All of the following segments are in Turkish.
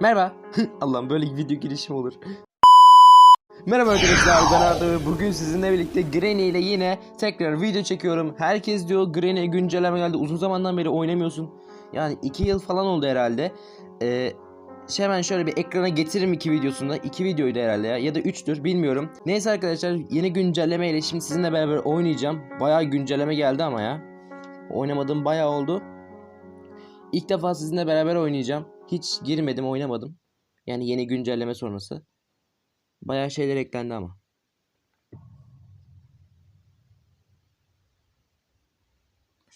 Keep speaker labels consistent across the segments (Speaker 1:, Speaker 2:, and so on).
Speaker 1: Merhaba. Allah'ım böyle video girişim olur. Merhaba arkadaşlar ben Arda ve bugün sizinle birlikte Granny ile yine tekrar video çekiyorum. Herkes diyor Granny güncelleme geldi uzun zamandan beri oynamıyorsun. Yani 2 yıl falan oldu herhalde. Ee, şey hemen şöyle bir ekrana getiririm iki videosunda. iki videoydu herhalde ya ya da 3'tür bilmiyorum. Neyse arkadaşlar yeni güncelleme ile şimdi sizinle beraber oynayacağım. Bayağı güncelleme geldi ama ya. Oynamadığım bayağı oldu. İlk defa sizinle beraber oynayacağım. Hiç girmedim oynamadım. Yani yeni güncelleme sonrası. Bayağı şeyler eklendi ama.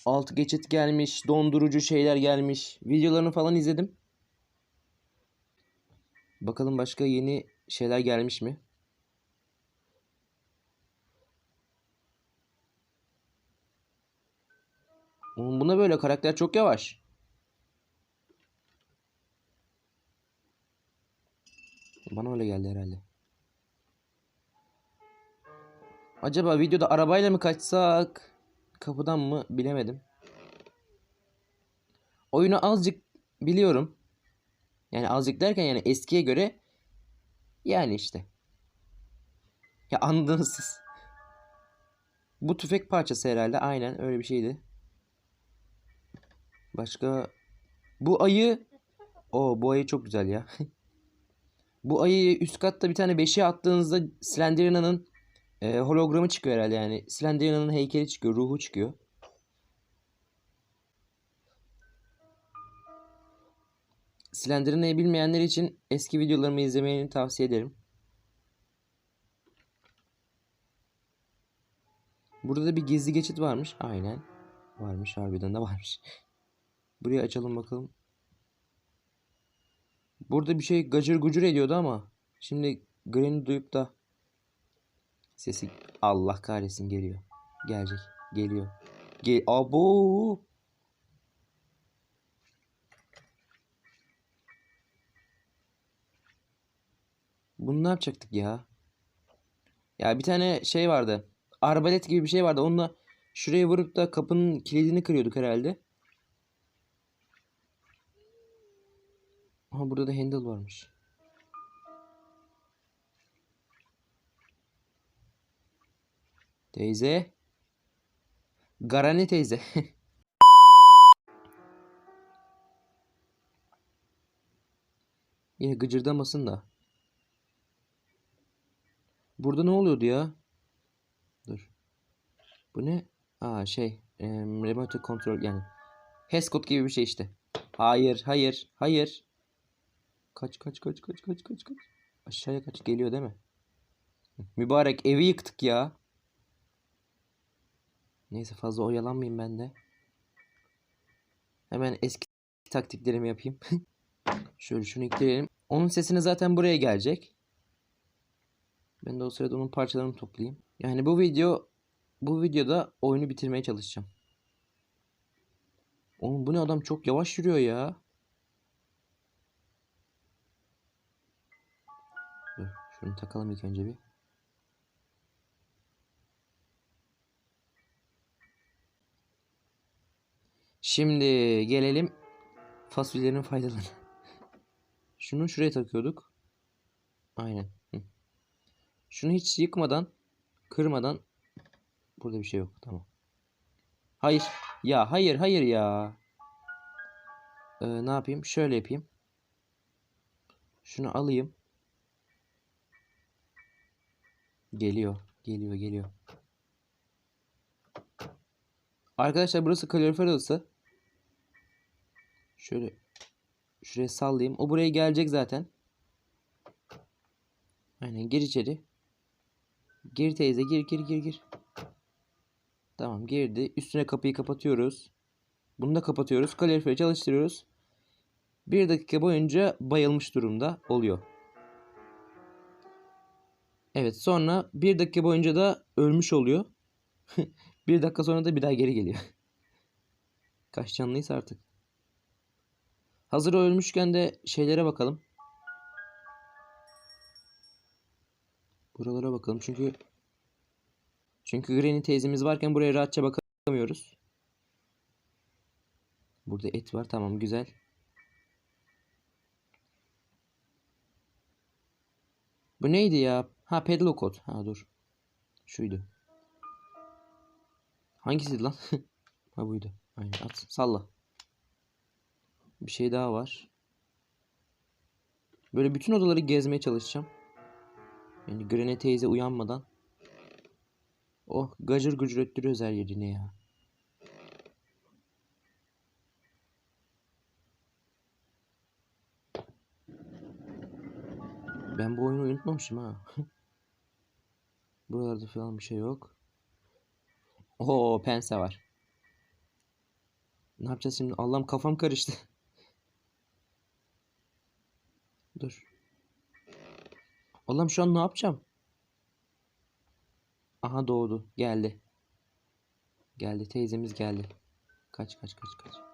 Speaker 1: Alt geçit gelmiş, dondurucu şeyler gelmiş. Videolarını falan izledim. Bakalım başka yeni şeyler gelmiş mi? Buna böyle karakter çok yavaş. Bana öyle geldi herhalde. Acaba videoda arabayla mı kaçsak? Kapıdan mı bilemedim. Oyunu azıcık biliyorum. Yani azıcık derken yani eskiye göre yani işte. Ya anladınız siz. Bu tüfek parçası herhalde. Aynen öyle bir şeydi. Başka bu ayı o bu ayı çok güzel ya. bu ayı üst katta bir tane beşiğe attığınızda Slenderman'ın e, hologramı çıkıyor herhalde yani. Slenderman'ın heykeli çıkıyor, ruhu çıkıyor. Slenderman'ı bilmeyenler için eski videolarımı izlemeni tavsiye ederim. Burada da bir gizli geçit varmış. Aynen. Varmış harbiden de varmış. Burayı açalım bakalım. Burada bir şey gacır gucur ediyordu ama şimdi Granny duyup da sesi Allah kahretsin geliyor. Gelecek. Geliyor. Gel Abo. Bunu ne yapacaktık ya? Ya bir tane şey vardı. Arbalet gibi bir şey vardı. Onunla şuraya vurup da kapının kilidini kırıyorduk herhalde. Aha burada da handle varmış. Teyze. Garani teyze. Yine gıcırdamasın da. Burada ne oluyordu ya? Dur. Bu ne? Aa şey. em, remote control yani. Heskot gibi bir şey işte. Hayır, hayır, hayır. Kaç, kaç, kaç, kaç, kaç, kaç, kaç. Aşağıya kaç geliyor değil mi? Mübarek evi yıktık ya. Neyse fazla oyalanmayayım ben de. Hemen eski taktiklerimi yapayım. Şöyle şunu ekleyelim. Onun sesini zaten buraya gelecek. Ben de o sırada onun parçalarını toplayayım. Yani bu video bu videoda oyunu bitirmeye çalışacağım. Oğlum bu ne adam çok yavaş yürüyor ya. Şunu takalım ilk önce bir. Şimdi gelelim fasulyelerin faydalarına. Şunu şuraya takıyorduk. Aynen. Şunu hiç yıkmadan, kırmadan burada bir şey yok. Tamam. Hayır. Ya hayır hayır ya. Ee, ne yapayım? Şöyle yapayım. Şunu alayım. Geliyor. Geliyor geliyor. Arkadaşlar burası kalorifer odası. Şöyle şuraya sallayayım. O buraya gelecek zaten. Aynen gir içeri. Gir teyze gir gir gir gir. Tamam girdi. Üstüne kapıyı kapatıyoruz. Bunu da kapatıyoruz. Kaloriferi çalıştırıyoruz. Bir dakika boyunca bayılmış durumda oluyor. Evet sonra bir dakika boyunca da ölmüş oluyor. bir dakika sonra da bir daha geri geliyor. Kaç canlıysa artık. Hazır ölmüşken de şeylere bakalım. Buralara bakalım çünkü çünkü Granny teyzemiz varken buraya rahatça bakamıyoruz. Burada et var tamam güzel. Bu neydi ya? Ha pedal kod. Ha dur. Şuydu. Hangisiydi lan? ha buydu. Aynen at. Salla. Bir şey daha var. Böyle bütün odaları gezmeye çalışacağım. Yani Granny teyze uyanmadan. Oh gacır gucur öttürüyoruz her yerine ya. Ben bu oyunu unutmamışım ha. Buralarda falan bir şey yok. Oo pense var. Ne yapacağız şimdi? Allah'ım kafam karıştı. Dur. Allah'ım şu an ne yapacağım? Aha doğdu. Geldi. Geldi. Teyzemiz geldi. Kaç kaç kaç kaç.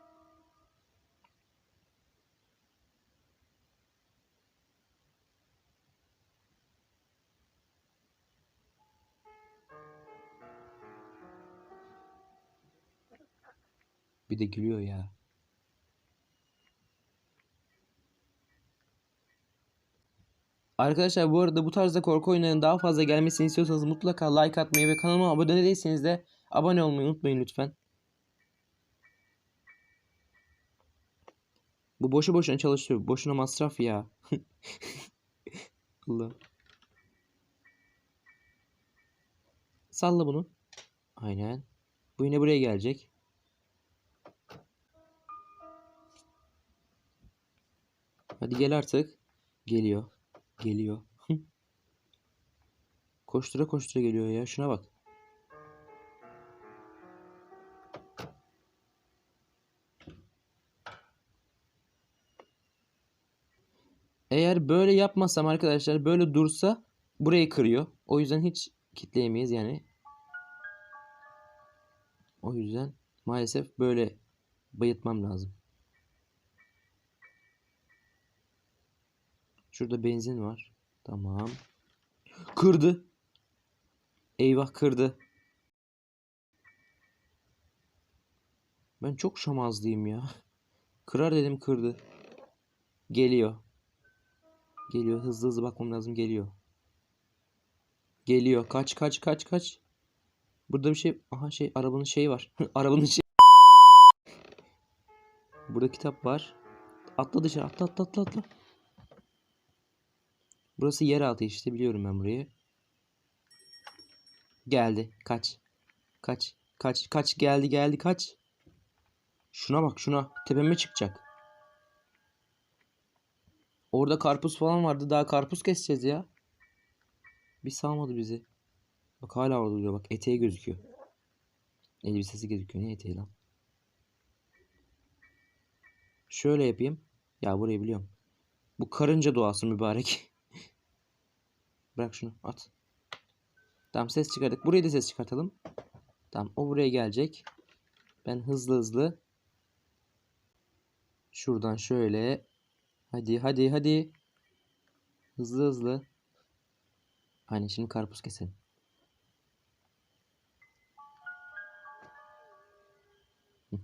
Speaker 1: Bir de gülüyor ya. Arkadaşlar bu arada bu tarzda korku oyunlarının daha fazla gelmesini istiyorsanız mutlaka like atmayı ve kanalıma abone değilseniz de abone olmayı unutmayın lütfen. Bu boşu boşuna çalışıyor. Boşuna masraf ya. Allah. Salla bunu. Aynen. Bu yine buraya gelecek. Hadi gel artık. Geliyor. Geliyor. koştura koştura geliyor ya. Şuna bak. Eğer böyle yapmasam arkadaşlar böyle dursa burayı kırıyor. O yüzden hiç kitleyemeyiz yani. O yüzden maalesef böyle bayıtmam lazım. Şurada benzin var. Tamam. Kırdı. Eyvah kırdı. Ben çok şamazlıyım ya. Kırar dedim kırdı. Geliyor. Geliyor. Hızlı hızlı bakmam lazım. Geliyor. Geliyor. Kaç kaç kaç kaç. Burada bir şey. Aha şey arabanın şeyi var. arabanın şey. Burada kitap var. Atla dışarı. Atla atla atla atla. Burası yeraltı işte biliyorum ben burayı. Geldi. Kaç. Kaç. Kaç. Kaç. Geldi geldi kaç. Şuna bak şuna. Tepeme çıkacak. Orada karpuz falan vardı. Daha karpuz keseceğiz ya. Bir salmadı bizi. Bak hala orada duruyor. Bak eteği gözüküyor. Elbisesi gözüküyor. Ne eteği lan? Şöyle yapayım. Ya burayı biliyorum. Bu karınca doğası mübarek. Bırak şunu at. Tamam ses çıkardık. Buraya da ses çıkartalım. Tamam o buraya gelecek. Ben hızlı hızlı. Şuradan şöyle. Hadi hadi hadi. Hızlı hızlı. Aynen şimdi karpuz keselim.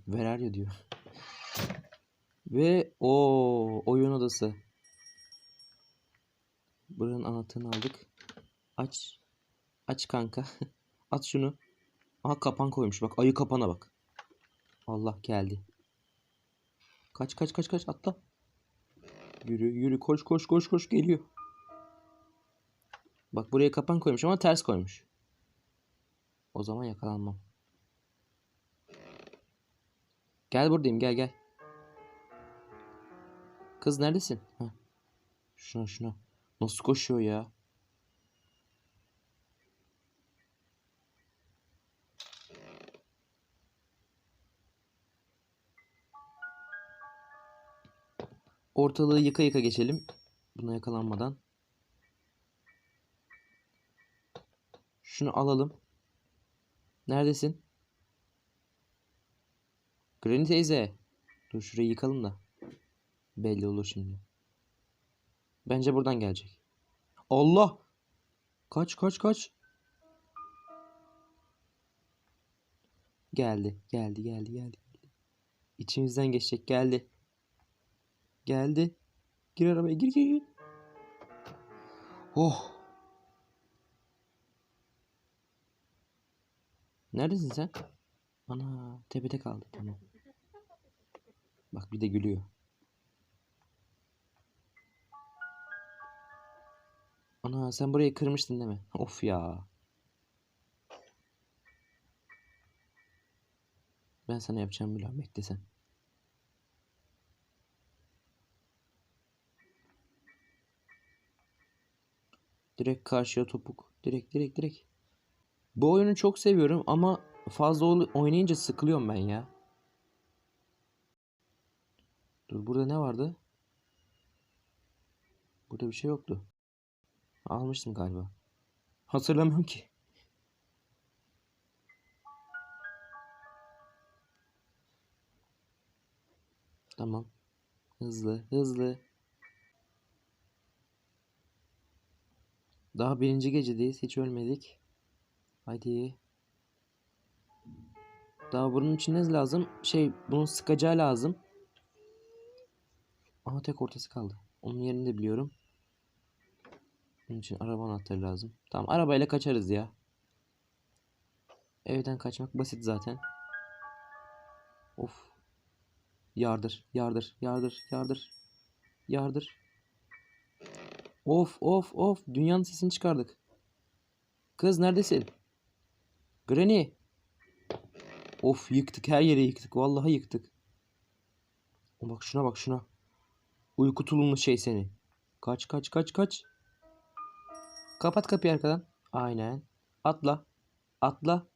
Speaker 1: Where diyor. Ve o oyun odası. Buranın anahtarını aldık. Aç. Aç kanka. At şunu. Aha kapan koymuş. Bak ayı kapana bak. Allah geldi. Kaç kaç kaç kaç atla. Yürü yürü koş koş koş koş geliyor. Bak buraya kapan koymuş ama ters koymuş. O zaman yakalanmam. Gel buradayım gel gel. Kız neredesin? Heh. Şuna şuna. Nasıl koşuyor ya? Ortalığı yıka yıka geçelim. Buna yakalanmadan. Şunu alalım. Neredesin? Granny teyze. Dur şurayı yıkalım da. Belli olur şimdi. Bence buradan gelecek. Allah! Kaç kaç kaç. Geldi, geldi, geldi, geldi. İçimizden geçecek, geldi. Geldi. Gir arabaya, gir gir gir. Oh. Neredesin sen? Ana tepede kaldı tamam. Bak bir de gülüyor. Ana sen burayı kırmıştın değil mi? Of ya. Ben sana yapacağım bile bekle sen. Direkt karşıya topuk. Direkt direkt direkt. Bu oyunu çok seviyorum ama fazla oynayınca sıkılıyorum ben ya. Dur burada ne vardı? Burada bir şey yoktu. Almıştım galiba. Hatırlamıyorum ki. Tamam. Hızlı, hızlı. Daha birinci gecedeyiz. Hiç ölmedik. Hadi. Daha bunun için ne lazım? Şey, bunun sıkacağı lazım. Ama tek ortası kaldı. Onun yerini de biliyorum. Bunun için araba anahtarı lazım. Tamam, arabayla kaçarız ya. Evden kaçmak basit zaten. Of. Yardır, yardır, yardır, yardır. Yardır. Of, of, of. Dünyanın sesini çıkardık. Kız neredesin? Granny. Of yıktık her yeri yıktık. Vallahi yıktık. Bak şuna bak şuna. Uyku tulumlu şey seni. Kaç kaç kaç kaç. Kapat kapıyı arkadan. Aynen. Atla. Atla.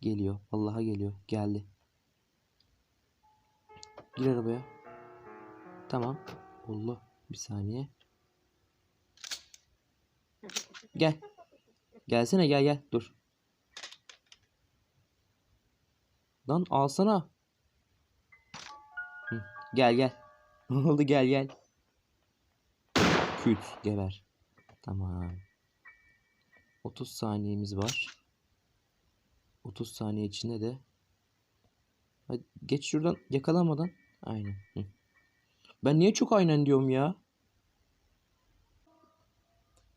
Speaker 1: Geliyor. Vallahi geliyor. Geldi. Gir arabaya. Tamam. Allah. Bir saniye. Gel. Gelsene gel gel. Dur. Lan alsana. Gel gel. Ne oldu gel gel. Küt geber. Tamam. 30 saniyemiz var. 30 saniye içinde de Hadi geç şuradan yakalanmadan. Aynen. Hı. Ben niye çok aynen diyorum ya?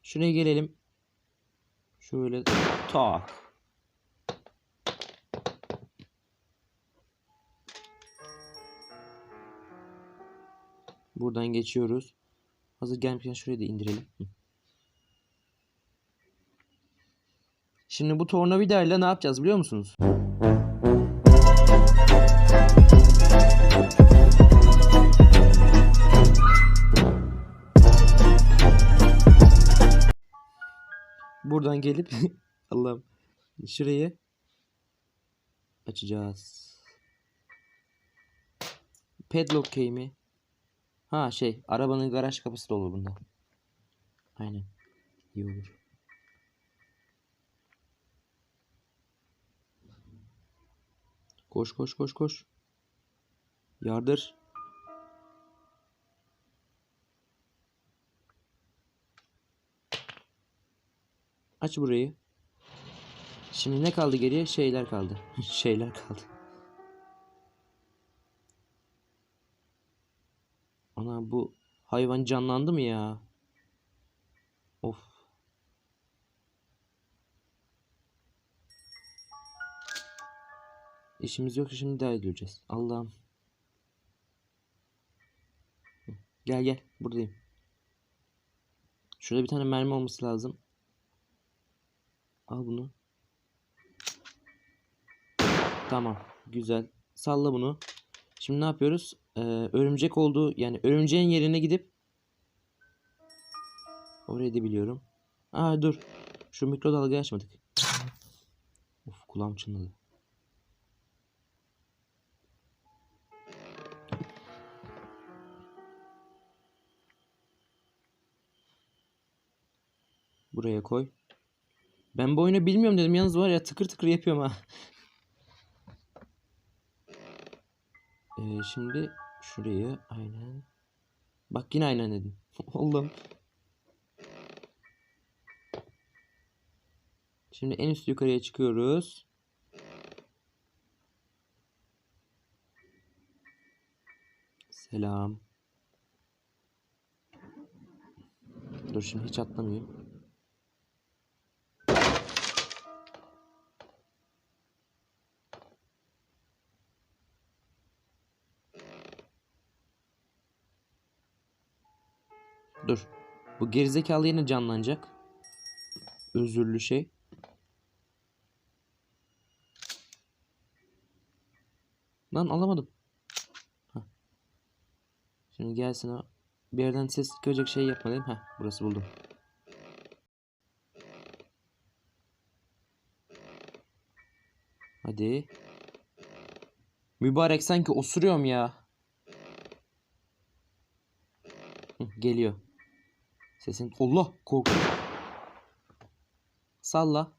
Speaker 1: Şuraya gelelim. Şöyle tak. Buradan geçiyoruz. Hazır gelmişken şurayı da indirelim. Hı. Şimdi bu tornavidayla ne yapacağız biliyor musunuz? Buradan gelip Allah'ım şurayı açacağız. Padlock key mi? Ha şey arabanın garaj kapısı da olur bunda. Aynen. İyi olur. Koş koş koş koş. Yardır. Aç burayı. Şimdi ne kaldı geriye? Şeyler kaldı. Şeyler kaldı. Ana bu hayvan canlandı mı ya? İşimiz yok şimdi daha edeceğiz. Allah'ım. Hı, Gel gel buradayım. Şurada bir tane mermi olması lazım. Al bunu. Tamam. Güzel. Salla bunu. Şimdi ne yapıyoruz? Ee, örümcek olduğu yani örümceğin yerine gidip orayı da biliyorum. Aa dur. Şu mikrodalgayı açmadık. Of kulağım çınladı. Buraya koy. Ben bu oyunu bilmiyorum dedim. Yalnız var ya tıkır tıkır yapıyorum ha. Ee, şimdi şurayı aynen. Bak yine aynen dedim. Allah'ım. Şimdi en üst yukarıya çıkıyoruz. Selam. Dur şimdi hiç atlamayayım. Dur. Bu gerizekalı yine canlanacak. Özürlü şey. Lan alamadım. Hah. Şimdi gelsin. Bir yerden ses çıkacak şey yapma dedim. Heh burası buldum. Hadi. Mübarek sanki osuruyorum ya. Geliyor. Sesin Allah korktum. Salla.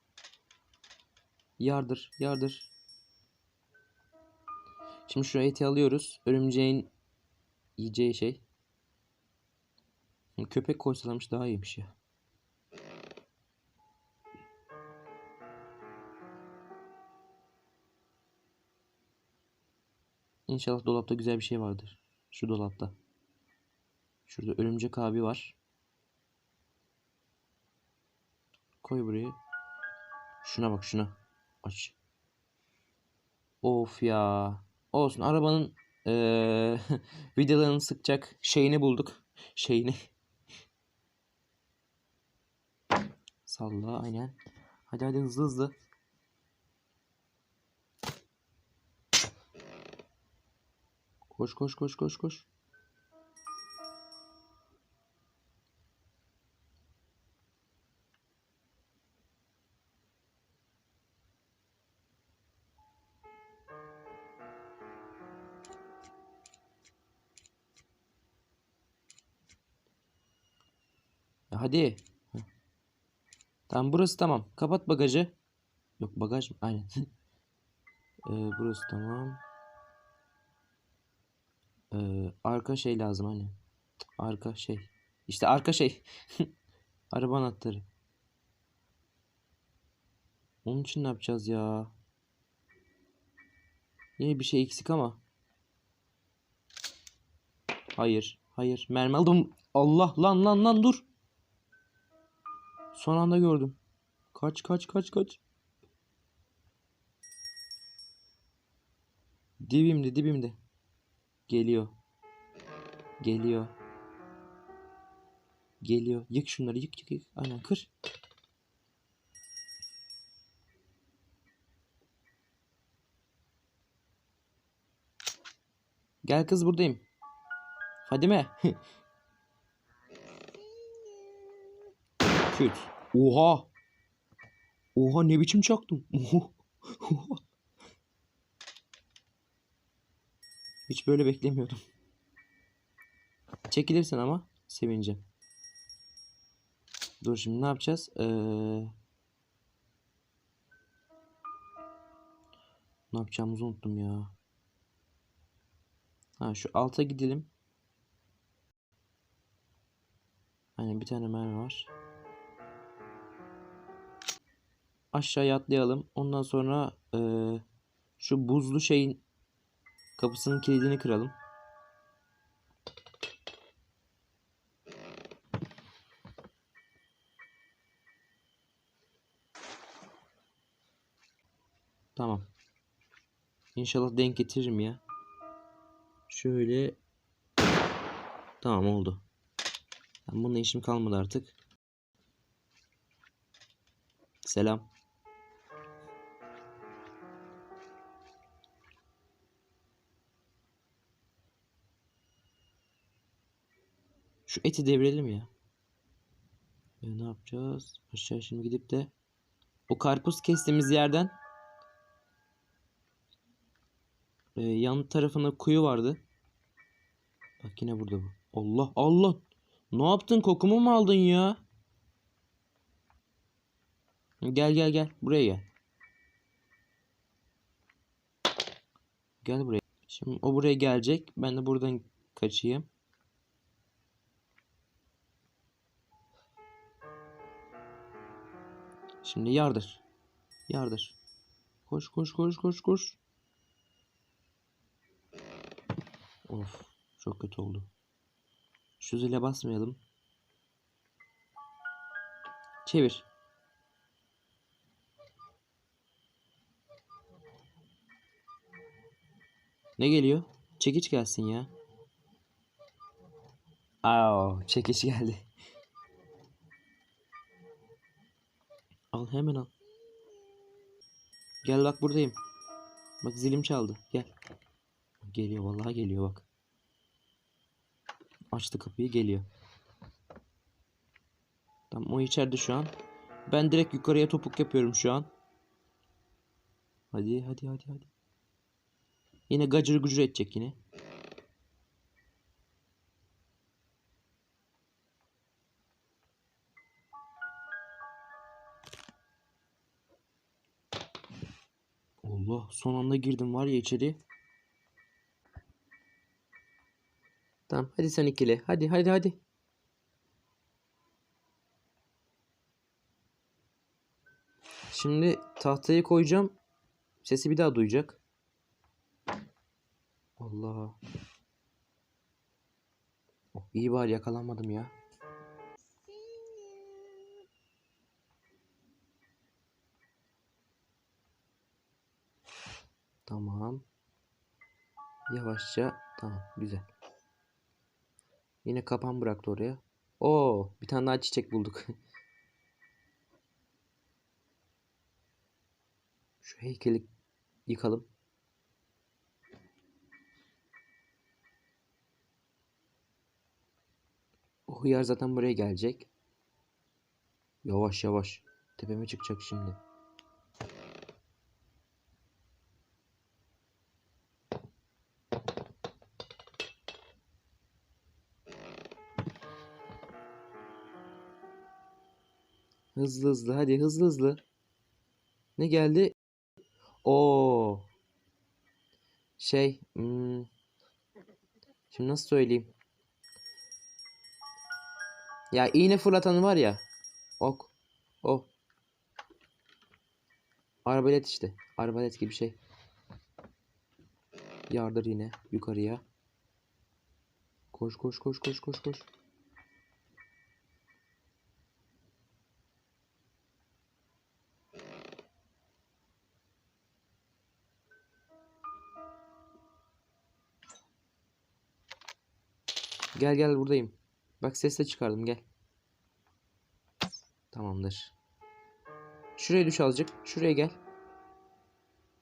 Speaker 1: Yardır, yardır. Şimdi şu eti alıyoruz. Örümceğin yiyeceği şey. Hı, Köpek koysalarmış daha iyiymiş ya. İnşallah dolapta güzel bir şey vardır. Şu dolapta. Şurada örümcek abi var. Koy buraya. Şuna bak şuna. Aç. Of ya. Olsun arabanın eee vidalarını sıkacak şeyini bulduk. Şeyini. Salla aynen. Hadi hadi hızlı hızlı. Koş koş koş koş koş. Hadi. Tamam burası tamam. Kapat bagajı. Yok bagaj mı? Aynen. Ee, burası tamam. Ee, arka şey lazım hani. Arka şey. İşte arka şey. Araba anahtarı. Onun için ne yapacağız ya? Yine bir şey eksik ama. Hayır. Hayır. Mermi aldım. Allah lan lan lan dur. Son anda gördüm. Kaç kaç kaç kaç. Dibimde dibimde. Geliyor. Geliyor. Geliyor. Yık şunları yık yık yık. Aynen kır. Gel kız buradayım. Fadime. Küt. Oha. Oha ne biçim çaktım. Hiç böyle beklemiyordum. Çekilirsin ama sevineceğim. Dur şimdi ne yapacağız? Ee... Ne yapacağımızı unuttum ya. Ha şu alta gidelim. Aynen bir tane mermi var. Aşağıya atlayalım. Ondan sonra ee, şu buzlu şeyin kapısının kilidini kıralım. Tamam. İnşallah denk getiririm ya. Şöyle. Tamam oldu. Bununla işim kalmadı artık. Selam. Şu eti devirelim ya. E, ne yapacağız? Aşağı şimdi gidip de o karpuz kestiğimiz yerden e, yan tarafında kuyu vardı. Bak yine burada bu. Allah Allah. Ne yaptın? Kokumu mu aldın ya? Gel gel gel. Buraya gel. Gel buraya. Şimdi o buraya gelecek. Ben de buradan kaçayım. Şimdi yardır. Yardır. Koş koş koş koş koş. Of çok kötü oldu. Şu zile basmayalım. Çevir. Ne geliyor? Çekiç gelsin ya. Aa, çekiç geldi. Al hemen al. Gel bak buradayım. Bak zilim çaldı. Gel. Geliyor vallahi geliyor bak. Açtı kapıyı geliyor. Tamam o içeride şu an. Ben direkt yukarıya topuk yapıyorum şu an. Hadi hadi hadi hadi. Yine gacır gucur edecek yine. Son anda girdim var ya içeri. Tamam hadi sen ikile. Hadi hadi hadi. Şimdi tahtayı koyacağım. Sesi bir daha duyacak. Allah. Oh, bari yakalanmadım ya. Tamam. Yavaşça. Tamam. Güzel. Yine kapan bıraktı oraya. Oo, bir tane daha çiçek bulduk. Şu heykeli yıkalım. O hıyar zaten buraya gelecek. Yavaş yavaş. Tepeme çıkacak şimdi. Hızlı hızlı hadi hızlı hızlı. Ne geldi? Oo. Şey, hmm. Şimdi nasıl söyleyeyim? Ya iğne fırlatan var ya. Ok. O. Arbalet işte. Arbalet gibi şey. Yardır yine yukarıya. Koş koş koş koş koş koş. Gel gel buradayım. Bak sesle çıkardım gel. Tamamdır. Şuraya düş azıcık. Şuraya gel.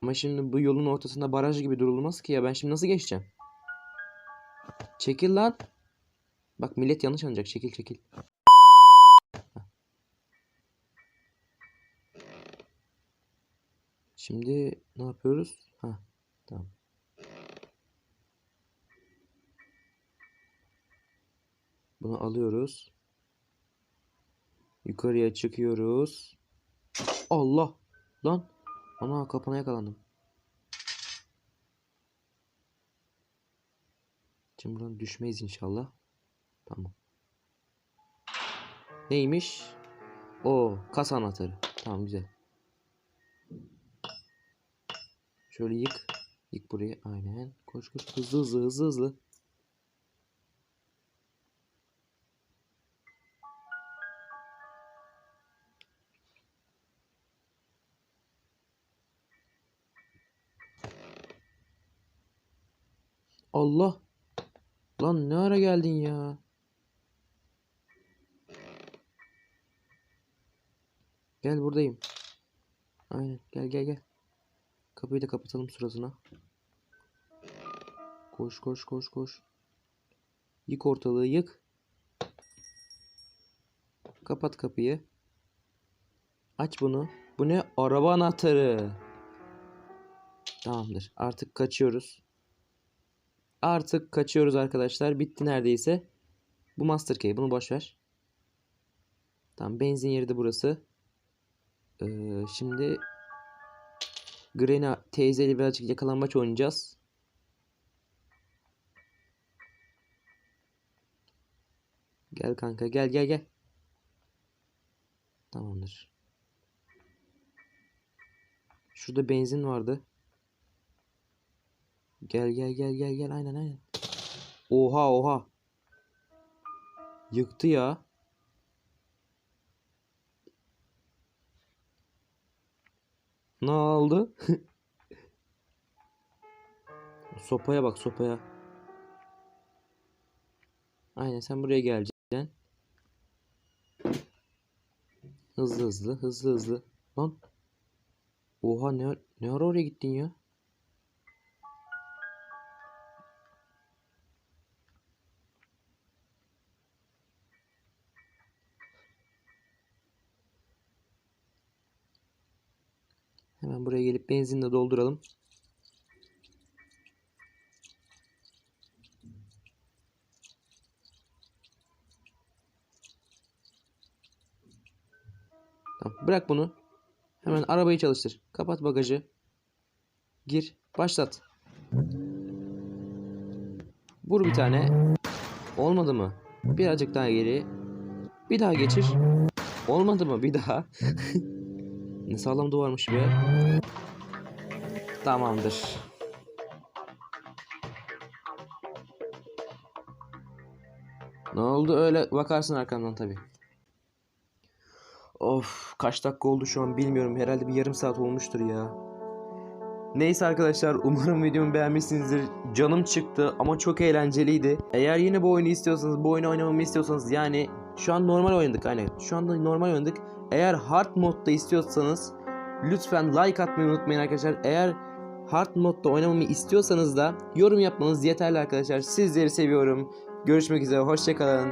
Speaker 1: Ama şimdi bu yolun ortasında baraj gibi durulmaz ki ya. Ben şimdi nasıl geçeceğim? Çekil lan. Bak millet yanlış anlayacak. Çekil çekil. Şimdi ne yapıyoruz? Ha, tamam. Bunu alıyoruz. Yukarıya çıkıyoruz. Allah! Lan! Ana kapana yakalandım. Şimdi buradan düşmeyiz inşallah. Tamam. Neymiş? O kas anahtarı. Tamam güzel. Şöyle yık. Yık burayı. Aynen. Koş koş. Hızlı hızlı hızlı hızlı. Allah. Lan ne ara geldin ya? Gel buradayım. Aynen gel gel gel. Kapıyı da kapatalım sırasına. Koş koş koş koş. Yık ortalığı yık. Kapat kapıyı. Aç bunu. Bu ne? Araba anahtarı. Tamamdır. Artık kaçıyoruz. Artık kaçıyoruz arkadaşlar. Bitti neredeyse. Bu Master Key. Bunu boş ver. Tamam benzin yeri de burası. Ee, şimdi Granny teyzeyle birazcık yakalanmaç oynayacağız. Gel kanka gel gel gel. Tamamdır. Şurada benzin vardı. Gel gel gel gel gel aynen aynen. Oha oha. Yıktı ya. Ne oldu? sopaya bak sopaya. Aynen sen buraya geleceksin. Hızlı hızlı hızlı hızlı. Lan. Oha ne, ne ara oraya gittin ya? Buraya gelip benzinle dolduralım. Tamam, bırak bunu. Hemen arabayı çalıştır. Kapat bagajı. Gir. Başlat. Vur bir tane. Olmadı mı? Birazcık daha geri. Bir daha geçir. Olmadı mı? Bir daha. ne sağlam duvarmış be. Tamamdır. Ne oldu öyle bakarsın arkamdan tabi. Of kaç dakika oldu şu an bilmiyorum. Herhalde bir yarım saat olmuştur ya. Neyse arkadaşlar umarım videomu beğenmişsinizdir. Canım çıktı ama çok eğlenceliydi. Eğer yine bu oyunu istiyorsanız, bu oyunu oynamamı istiyorsanız yani şu an normal oynadık aynen. Şu anda normal oynadık. Eğer hard modda istiyorsanız lütfen like atmayı unutmayın arkadaşlar. Eğer hard modda oynamamı istiyorsanız da yorum yapmanız yeterli arkadaşlar. Sizleri seviyorum. Görüşmek üzere hoşçakalın.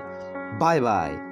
Speaker 1: Bay bay.